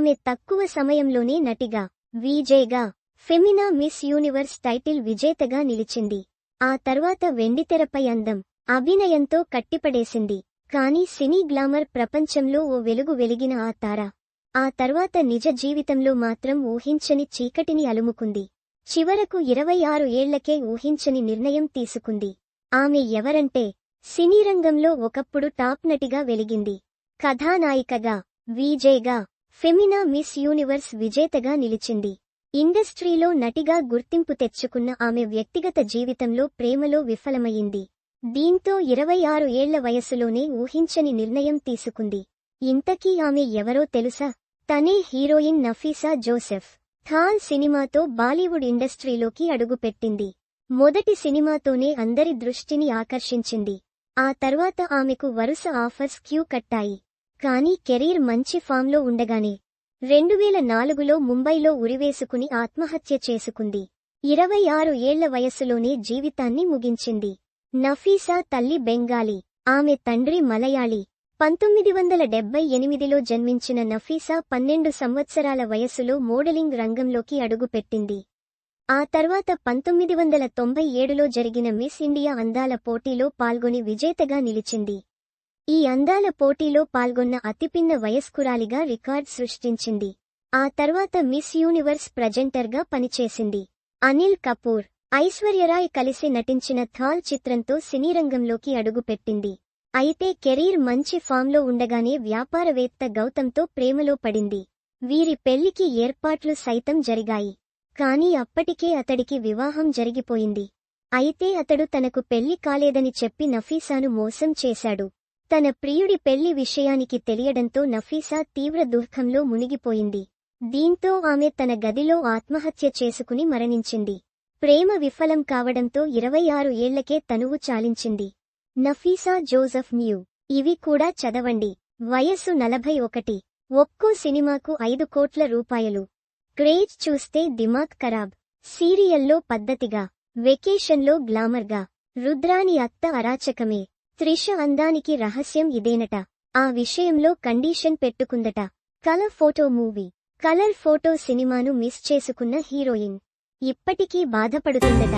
ఆమె తక్కువ సమయంలోనే నటిగా విజేగా ఫెమినా మిస్ యూనివర్స్ టైటిల్ విజేతగా నిలిచింది. ఆ తర్వాత వెండితెరపై అందం అభినయంతో కట్టిపడేసింది. కానీ సినీ గ్లామర్ ప్రపంచంలో ఓ వెలుగు వెలిగిన ఆ తార ఆ తర్వాత నిజ జీవితంలో మాత్రం ఊహించని చీకటిని అలుముకుంది. చివరకు ఇరవై ఆరు ఏళ్ళకే ఊహించని నిర్ణయం తీసుకుంది. ఆమె ఎవరంటే సినీ రంగంలో ఒకప్పుడు టాప్ నటిగా వెలిగింది. కథానాయికగా విజేగా ఫెమినా మిస్ యూనివర్స్ విజేతగా నిలిచింది. ఇండస్ట్రీలో నటిగా గుర్తింపు తెచ్చుకున్న ఆమె వ్యక్తిగత జీవితంలో ప్రేమలో విఫలమయ్యింది దీంతో ఇరవై ఆరు ఏళ్ళ వయసులోనే ఊహించని నిర్ణయం తీసుకుంది. ఇంతకీ ఆమె ఎవరో తెలుసా? తనే హీరోయిన్ నఫీసా జోసెఫ్. ఖాన్ సినిమాతో బాలీవుడ్ ఇండస్ట్రీలోకి అడుగుపెట్టింది. మొదటి సినిమాతోనే అందరి దృష్టిని ఆకర్షించింది. ఆ తర్వాత ఆమెకు వరుస ఆఫర్స్ క్యూ కట్టాయి. కానీ కెరీర్ మంచి ఫామ్లో ఉండగానే రెండువేల నాలుగులో ముంబైలో ఉరివేసుకుని ఆత్మహత్య చేసుకుంది. ఇరవై ఆరు ఏళ్ళ వయస్సులోనే జీవితాన్ని ముగించింది. నఫీసా తల్లి బెంగాలీ ఆమె తండ్రి మలయాళీ. పంతొమ్మిది వందల డెబ్బై ఎనిమిదిలో జన్మించిన నఫీసా పన్నెండు సంవత్సరాల వయస్సులో మోడలింగ్ రంగంలోకి అడుగుపెట్టింది. ఆ తర్వాత పంతొమ్మిది వందల తొంభై ఏడులో జరిగిన మిస్ ఇండియా అందాల పోటీలో పాల్గొని విజేతగా నిలిచింది. ఈ అందాల పోటీలో పాల్గొన్న అతిపిన్న వయస్కురాలిగా రికార్డ్ సృష్టించింది. ఆ తర్వాత మిస్ యూనివర్స్ ప్రజెంటర్గా పనిచేసింది. అనిల్ కపూర్ ఐశ్వర్యరాయ్ కలిసి నటించిన థాల్ చిత్రంతో సినీరంగంలోకి అడుగుపెట్టింది. అయితే కెరీర్ మంచి ఫామ్లో ఉండగానే వ్యాపారవేత్త గౌతంతో ప్రేమలో పడింది. వీరి పెళ్ళికి ఏర్పాట్లు సైతం జరిగాయి. కాని అప్పటికే అతడికి వివాహం జరిగిపోయింది. అయితే అతడు తనకు పెళ్ళి కాలేదని చెప్పి నఫీసాను మోసం చేశాడు. తన ప్రియుడి పెళ్ళి విషయానికి తెలియడంతో నఫీసా తీవ్ర దుఃఖంలో మునిగిపోయింది. దీంతో ఆమె తన గదిలో ఆత్మహత్య చేసుకుని మరణించింది. ప్రేమ విఫలం కావడంతో ఇరవై ఆరు ఏళ్ళకే తనువు చాలించింది. Nafisa Joseph new. ఇవి కూడా చదవండి. వయస్సు నలభై ఒకటి. ఒక్కో సినిమాకు ఐదు కోట్ల రూపాయలు. క్రేజ్ చూస్తే దిమాగ్ ఖరాబ్. సీరియల్లో పద్ధతిగా. వెకేషన్లో గ్లామర్గా. రుద్రాని అత్త అరాచకమే. త్రిష అందానికి రహస్యం ఇదేనట. ఆ విషయంలో condition పెట్టుకుందట. Colour photo movie. Colour photo సినిమాను మిస్ చేసుకున్న హీరోయిన్. ఇప్పటికీ బాధపడుతుందట.